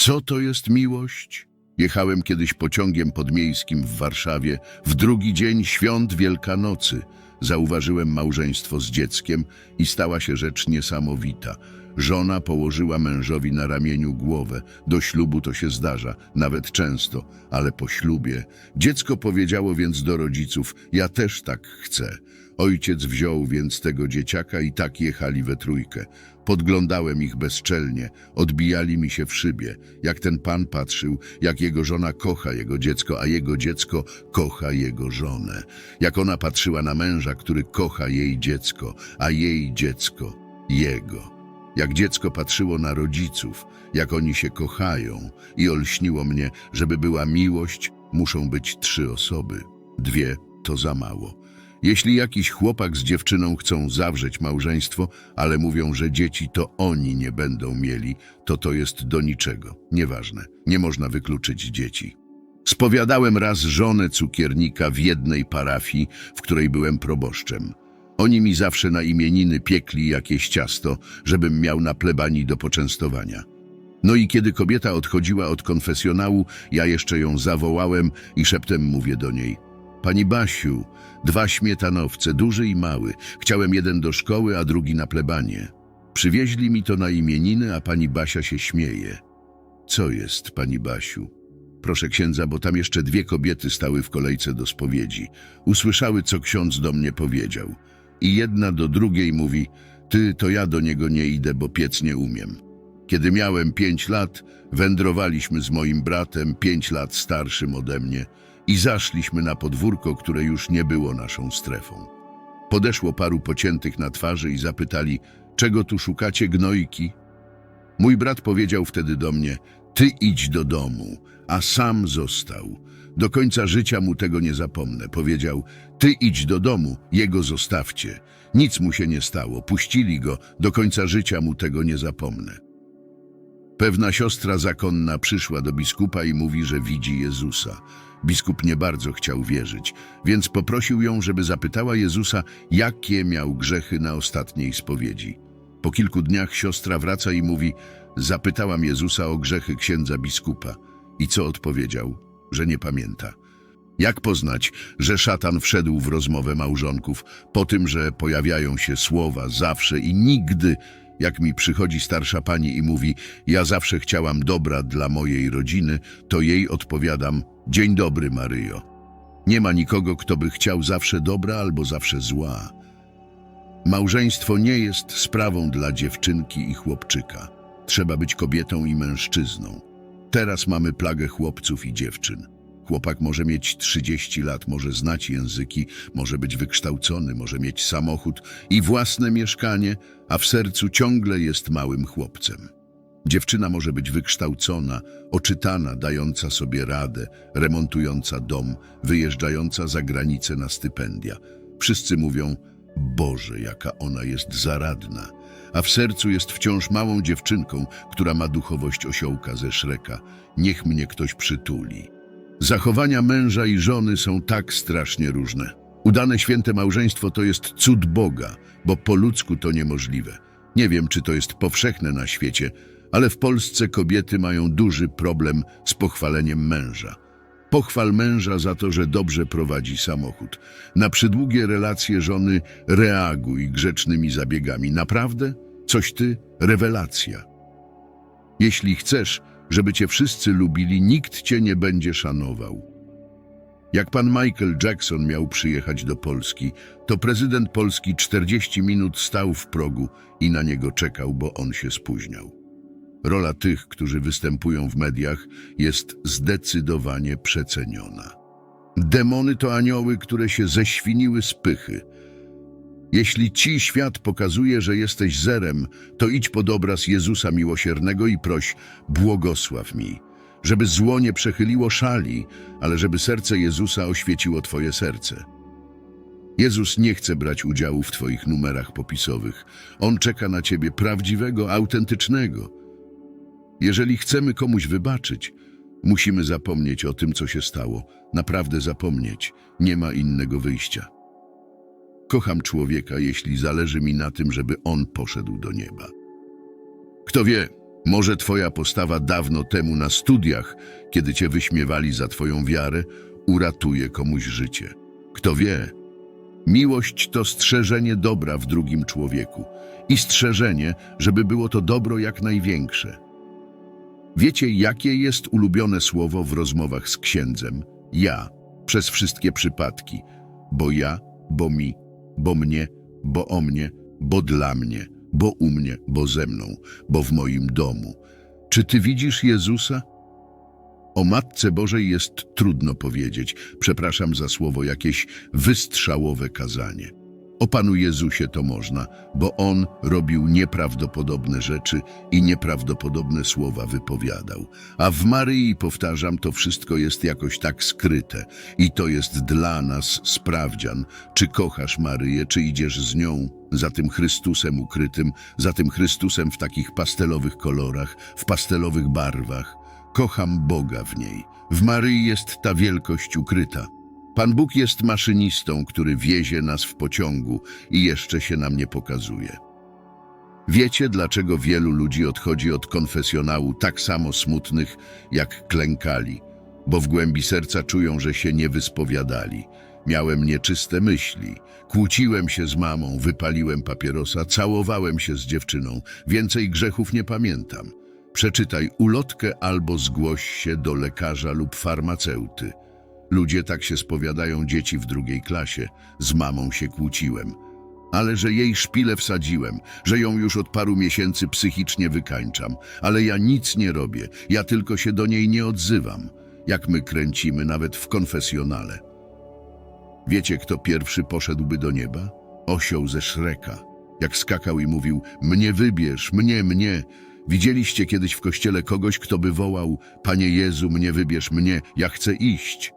Co to jest miłość? Jechałem kiedyś pociągiem podmiejskim w Warszawie. W drugi dzień świąt Wielkanocy zauważyłem małżeństwo z dzieckiem i stała się rzecz niesamowita. Żona położyła mężowi na ramieniu głowę. Do ślubu to się zdarza, nawet często, ale po ślubie. Dziecko powiedziało więc do rodziców, ja też tak chcę. Ojciec wziął więc tego dzieciaka i tak jechali we trójkę. Podglądałem ich bezczelnie, odbijali mi się w szybie. Jak ten pan patrzył, jak jego żona kocha jego dziecko, a jego dziecko kocha jego żonę. Jak ona patrzyła na męża, który kocha jej dziecko, a jej dziecko jego. Jak dziecko patrzyło na rodziców, jak oni się kochają i olśniło mnie, żeby była miłość, muszą być trzy osoby. Dwie to za mało. Jeśli jakiś chłopak z dziewczyną chcą zawrzeć małżeństwo, ale mówią, że dzieci to oni nie będą mieli, to to jest do niczego. Nieważne, nie można wykluczyć dzieci. Spowiadałem raz żonę cukiernika w jednej parafii, w której byłem proboszczem. Oni mi zawsze na imieniny piekli jakieś ciasto, żebym miał na plebanii do poczęstowania. No i kiedy kobieta odchodziła od konfesjonału, ja jeszcze ją zawołałem i szeptem mówię do niej – Pani Basiu, dwa śmietanowce, duży i mały. Chciałem jeden do szkoły, a drugi na plebanie. Przywieźli mi to na imieniny, a pani Basia się śmieje. Co jest, pani Basiu? Proszę księdza, bo tam jeszcze dwie kobiety stały w kolejce do spowiedzi. Usłyszały, co ksiądz do mnie powiedział. I jedna do drugiej mówi, ty, to ja do niego nie idę, bo piec nie umiem. Kiedy miałem pięć lat, wędrowaliśmy z moim bratem, pięć lat starszym ode mnie, i zaszliśmy na podwórko, które już nie było naszą strefą. Podeszło paru pociętych na twarzy i zapytali, czego tu szukacie gnojki? Mój brat powiedział wtedy do mnie, ty idź do domu, a sam został. Do końca życia mu tego nie zapomnę. Powiedział, ty idź do domu, jego zostawcie. Nic mu się nie stało, puścili go, do końca życia mu tego nie zapomnę. Pewna siostra zakonna przyszła do biskupa i mówi, że widzi Jezusa. Biskup nie bardzo chciał wierzyć, więc poprosił ją, żeby zapytała Jezusa, jakie miał grzechy na ostatniej spowiedzi. Po kilku dniach siostra wraca i mówi, zapytałam Jezusa o grzechy księdza biskupa. I co odpowiedział? Że nie pamięta. Jak poznać, że szatan wszedł w rozmowę małżonków po tym, że pojawiają się słowa zawsze i nigdy, jak mi przychodzi starsza pani i mówi, ja zawsze chciałam dobra dla mojej rodziny, to jej odpowiadam, dzień dobry Maryjo. Nie ma nikogo, kto by chciał zawsze dobra albo zawsze zła. Małżeństwo nie jest sprawą dla dziewczynki i chłopczyka. Trzeba być kobietą i mężczyzną. Teraz mamy plagę chłopców i dziewczyn. Chłopak może mieć 30 lat, może znać języki, może być wykształcony, może mieć samochód i własne mieszkanie, a w sercu ciągle jest małym chłopcem. Dziewczyna może być wykształcona, oczytana, dająca sobie radę, remontująca dom, wyjeżdżająca za granicę na stypendia. Wszyscy mówią, Boże, jaka ona jest zaradna, a w sercu jest wciąż małą dziewczynką, która ma duchowość osiołka ze Szreka. Niech mnie ktoś przytuli. Zachowania męża i żony są tak strasznie różne. Udane święte małżeństwo to jest cud Boga, bo po ludzku to niemożliwe. Nie wiem, czy to jest powszechne na świecie, ale w Polsce kobiety mają duży problem z pochwaleniem męża. Pochwal męża za to, że dobrze prowadzi samochód. Na przydługie relacje żony reaguj grzecznymi zabiegami. Naprawdę? Coś ty? Rewelacja. Jeśli chcesz, żeby cię wszyscy lubili, nikt cię nie będzie szanował. Jak pan Michael Jackson miał przyjechać do Polski, to prezydent Polski 40 minut stał w progu i na niego czekał, bo on się spóźniał. Rola tych, którzy występują w mediach, jest zdecydowanie przeceniona. Demony to anioły, które się zeświniły z pychy. Jeśli ci świat pokazuje, że jesteś zerem, to idź pod obraz Jezusa Miłosiernego i proś, błogosław mi, żeby zło nie przechyliło szali, ale żeby serce Jezusa oświeciło twoje serce. Jezus nie chce brać udziału w twoich numerach popisowych. On czeka na ciebie prawdziwego, autentycznego. Jeżeli chcemy komuś wybaczyć, musimy zapomnieć o tym, co się stało. Naprawdę zapomnieć. Nie ma innego wyjścia. Kocham człowieka, jeśli zależy mi na tym, żeby on poszedł do nieba. Kto wie, Może twoja postawa dawno temu na studiach, kiedy cię wyśmiewali za twoją wiarę, uratuje komuś życie. Kto wie? Miłość to strzeżenie dobra w drugim człowieku i strzeżenie, żeby było to dobro jak największe. Wiecie, jakie jest ulubione słowo w rozmowach z księdzem? Ja, przez wszystkie przypadki. Bo ja, bo mi, bo mnie, bo o mnie, bo dla mnie, bo u mnie, bo ze mną, bo w moim domu. Czy ty widzisz Jezusa? O Matce Bożej jest trudno powiedzieć, przepraszam za słowo, jakieś wystrzałowe kazanie. O Panu Jezusie to można, bo On robił nieprawdopodobne rzeczy i nieprawdopodobne słowa wypowiadał. A w Maryi, powtarzam, to wszystko jest jakoś tak skryte i to jest dla nas sprawdzian, czy kochasz Maryję, czy idziesz z nią, za tym Chrystusem ukrytym, za tym Chrystusem w takich pastelowych kolorach, w pastelowych barwach. Kocham Boga w niej. W Maryi jest ta wielkość ukryta. Pan Bóg jest maszynistą, który wiezie nas w pociągu i jeszcze się nam nie pokazuje. Wiecie, dlaczego wielu ludzi odchodzi od konfesjonału tak samo smutnych, jak klękali? Bo w głębi serca czują, że się nie wyspowiadali. Miałem nieczyste myśli. Kłóciłem się z mamą, wypaliłem papierosa, całowałem się z dziewczyną. Więcej grzechów nie pamiętam. Przeczytaj ulotkę albo zgłoś się do lekarza lub farmaceuty. Ludzie tak się spowiadają dzieci w drugiej klasie. Z mamą się kłóciłem. Ale że jej szpilę wsadziłem, że ją już od paru miesięcy psychicznie wykańczam. Ale ja nic nie robię, ja tylko się do niej nie odzywam. Jak my kręcimy nawet w konfesjonale. Wiecie, kto pierwszy poszedłby do nieba? Osioł ze Szreka. Jak skakał i mówił, mnie wybierz, mnie, mnie. Widzieliście kiedyś w kościele kogoś, kto by wołał, Panie Jezu, mnie wybierz, mnie, ja chcę iść.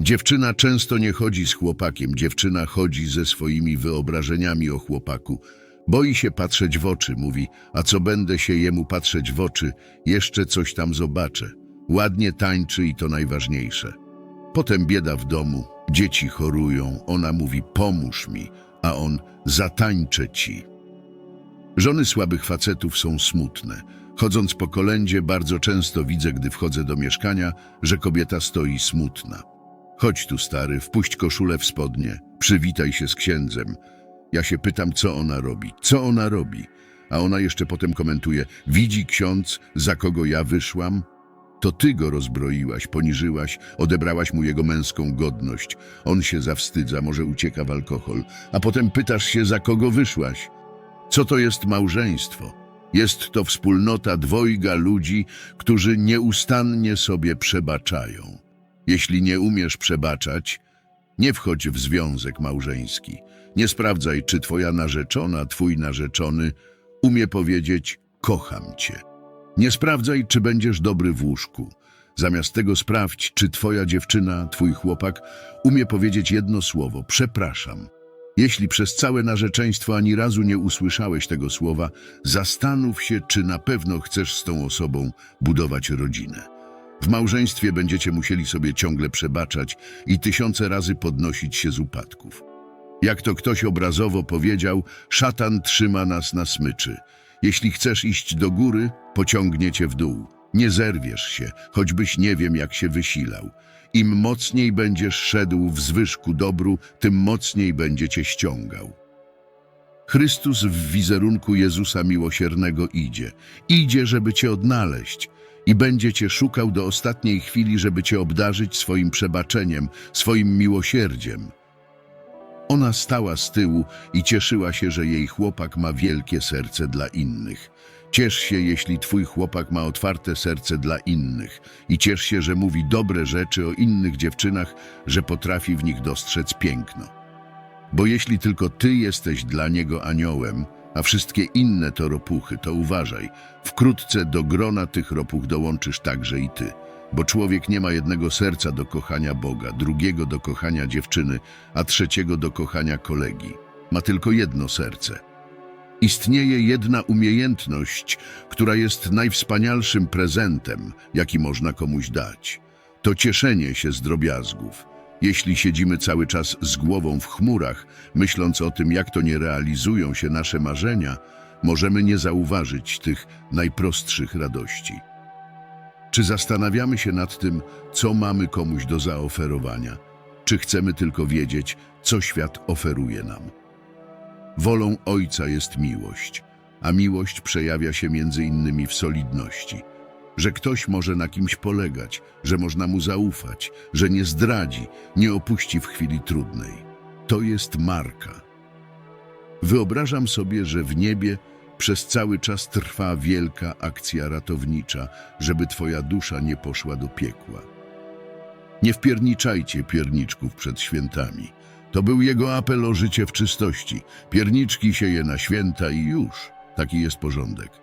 Dziewczyna często nie chodzi z chłopakiem, dziewczyna chodzi ze swoimi wyobrażeniami o chłopaku. Boi się patrzeć w oczy, mówi, a co będę się jemu patrzeć w oczy, jeszcze coś tam zobaczę. Ładnie tańczy i to najważniejsze. Potem bieda w domu, dzieci chorują, ona mówi, pomóż mi, a on, zatańczę ci. Żony słabych facetów są smutne. Chodząc po kolędzie, bardzo często widzę, gdy wchodzę do mieszkania, że kobieta stoi smutna. Chodź tu, stary, wpuść koszulę w spodnie, przywitaj się z księdzem. Ja się pytam, co ona robi, co ona robi. A ona jeszcze potem komentuje, widzi ksiądz, za kogo ja wyszłam? To ty go rozbroiłaś, poniżyłaś, odebrałaś mu jego męską godność. On się zawstydza, może ucieka w alkohol. A potem pytasz się, za kogo wyszłaś. Co to jest małżeństwo? Jest to wspólnota dwojga ludzi, którzy nieustannie sobie przebaczają. Jeśli nie umiesz przebaczać, nie wchodź w związek małżeński. Nie sprawdzaj, czy twoja narzeczona, twój narzeczony umie powiedzieć kocham cię. Nie sprawdzaj, czy będziesz dobry w łóżku. Zamiast tego sprawdź, czy twoja dziewczyna, twój chłopak umie powiedzieć jedno słowo przepraszam. Jeśli przez całe narzeczeństwo ani razu nie usłyszałeś tego słowa, zastanów się, czy na pewno chcesz z tą osobą budować rodzinę. W małżeństwie będziecie musieli sobie ciągle przebaczać i tysiące razy podnosić się z upadków. Jak to ktoś obrazowo powiedział, szatan trzyma nas na smyczy. Jeśli chcesz iść do góry, pociągnie cię w dół. Nie zerwiesz się, choćbyś nie wiem jak się wysilał. Im mocniej będziesz szedł w zwyżku dobru, tym mocniej będzie cię ściągał. Chrystus w wizerunku Jezusa Miłosiernego idzie. Idzie, żeby cię odnaleźć i będzie cię szukał do ostatniej chwili, żeby cię obdarzyć swoim przebaczeniem, swoim miłosierdziem. Ona stała z tyłu i cieszyła się, że jej chłopak ma wielkie serce dla innych. Ciesz się, jeśli twój chłopak ma otwarte serce dla innych i ciesz się, że mówi dobre rzeczy o innych dziewczynach, że potrafi w nich dostrzec piękno. Bo jeśli tylko ty jesteś dla niego aniołem, a wszystkie inne to ropuchy, to uważaj, wkrótce do grona tych ropuch dołączysz także i ty. Bo człowiek nie ma jednego serca do kochania Boga, drugiego do kochania dziewczyny, a trzeciego do kochania kolegi. Ma tylko jedno serce. Istnieje jedna umiejętność, która jest najwspanialszym prezentem, jaki można komuś dać. To cieszenie się z drobiazgów. Jeśli siedzimy cały czas z głową w chmurach, myśląc o tym, jak to nie realizują się nasze marzenia, możemy nie zauważyć tych najprostszych radości. Czy zastanawiamy się nad tym, co mamy komuś do zaoferowania? Czy chcemy tylko wiedzieć, co świat oferuje nam? Wolą Ojca jest miłość, a miłość przejawia się między innymi w solidności. Że ktoś może na kimś polegać, że można mu zaufać, że nie zdradzi, nie opuści w chwili trudnej. To jest marka. Wyobrażam sobie, że w niebie przez cały czas trwa wielka akcja ratownicza, żeby twoja dusza nie poszła do piekła. Nie wpierniczajcie pierniczków przed świętami. To był jego apel o życie w czystości. Pierniczki się je na święta i już. Taki jest porządek.